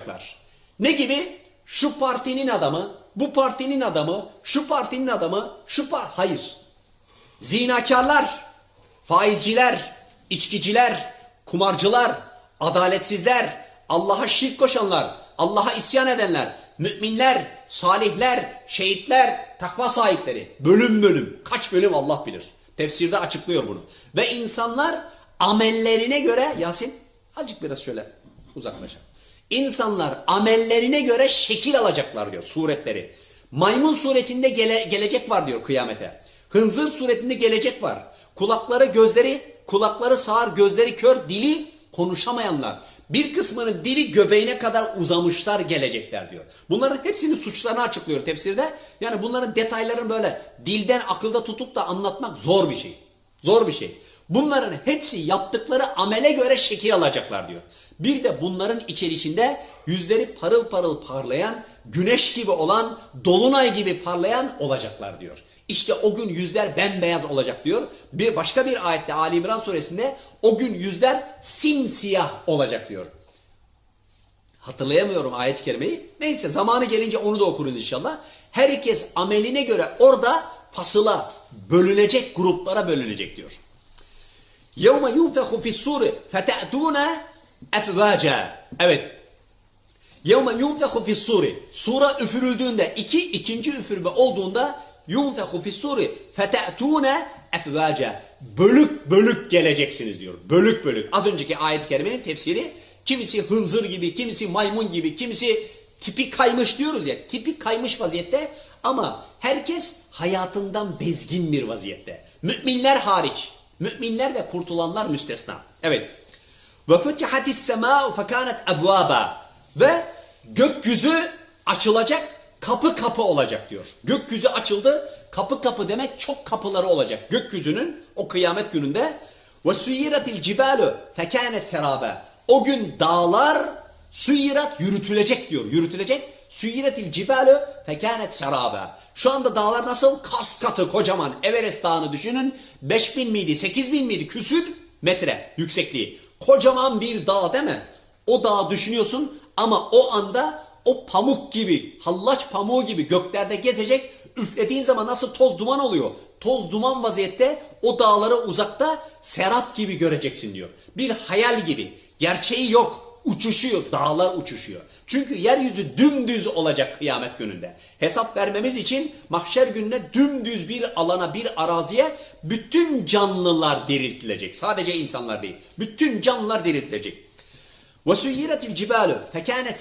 yapacaklar. Ne gibi? Şu partinin adamı, bu partinin adamı, şu partinin adamı, şu par... Hayır. Zinakarlar, faizciler, içkiciler, kumarcılar, adaletsizler, Allah'a şirk koşanlar, Allah'a isyan edenler, müminler, salihler, şehitler, takva sahipleri. Bölüm bölüm. Kaç bölüm Allah bilir. Tefsirde açıklıyor bunu. Ve insanlar amellerine göre Yasin azıcık biraz şöyle uzaklaşalım. İnsanlar amellerine göre şekil alacaklar diyor suretleri. Maymun suretinde gele- gelecek var diyor kıyamete. Hınzır suretinde gelecek var. Kulakları gözleri, kulakları sağır, gözleri kör, dili konuşamayanlar. Bir kısmının dili göbeğine kadar uzamışlar gelecekler diyor. Bunların hepsinin suçlarını açıklıyor tefsirde. Yani bunların detaylarını böyle dilden akılda tutup da anlatmak zor bir şey. Zor bir şey. Bunların hepsi yaptıkları amele göre şekil alacaklar diyor. Bir de bunların içerisinde yüzleri parıl parıl parlayan, güneş gibi olan, dolunay gibi parlayan olacaklar diyor. İşte o gün yüzler bembeyaz olacak diyor. Bir başka bir ayette Ali İmran suresinde o gün yüzler simsiyah olacak diyor. Hatırlayamıyorum ayet-i kerimeyi. Neyse zamanı gelince onu da okuruz inşallah. Herkes ameline göre orada fasıla bölünecek, gruplara bölünecek diyor. يَوْمَ يُنْفَخُ فِي السُّورِ فَتَأْتُونَ اَفْوَاجًا Evet. يَوْمَ يُنْفَخُ فِي السُّورِ Sura üfürüldüğünde, iki, ikinci üfürme olduğunda يُنْفَخُ فِي السُّورِ فَتَأْتُونَ اَفْوَاجًا Bölük bölük geleceksiniz diyor. Bölük bölük. Az önceki ayet-i kerimenin tefsiri kimisi hınzır gibi, kimisi maymun gibi, kimisi tipi kaymış diyoruz ya. Tipi kaymış vaziyette ama herkes hayatından bezgin bir vaziyette. Müminler hariç. Müminler ve kurtulanlar müstesna. Evet. Ve futihatis semâ'u fekânet ebvâba. Ve gökyüzü açılacak, kapı kapı olacak diyor. Gökyüzü açıldı, kapı kapı demek çok kapıları olacak. Gökyüzünün o kıyamet gününde ve suyiretil cibalu fekânet serâbe. O gün dağlar suyirat yürütülecek diyor. Yürütülecek. Suyiretil cibalu fekânet serâbe. Şu anda dağlar nasıl? Kas katı kocaman. Everest dağını düşünün. 5000 miydi, 8000 miydi? Küsür metre yüksekliği. Kocaman bir dağ değil mi? O dağı düşünüyorsun ama o anda o pamuk gibi, hallaç pamuğu gibi göklerde gezecek. Üflediğin zaman nasıl toz duman oluyor? Toz duman vaziyette o dağları uzakta serap gibi göreceksin diyor. Bir hayal gibi. Gerçeği yok Uçuşuyor, dağlar uçuşuyor. Çünkü yeryüzü dümdüz olacak kıyamet gününde. Hesap vermemiz için mahşer gününe dümdüz bir alana, bir araziye bütün canlılar diriltilecek. Sadece insanlar değil. Bütün canlılar diriltilecek. وَسُيِّرَتِ الْجِبَالُ فَكَانَتْ